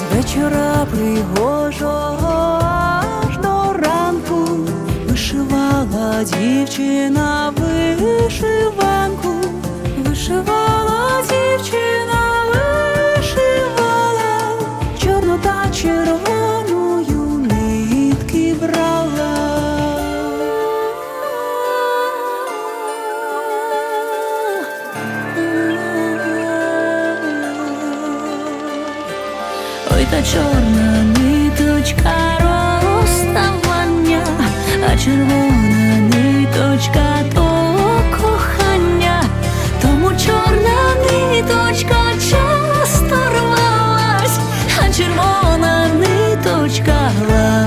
вечора пригожого аж до ранку вишивала дівчина вишиванку, вишивала дівчина, вишивала, чорно та Ой, та чорна ниточка розставання, а червона ниточка то кохання, тому чорна ниточка часто рвалась, а червона ниточка гладко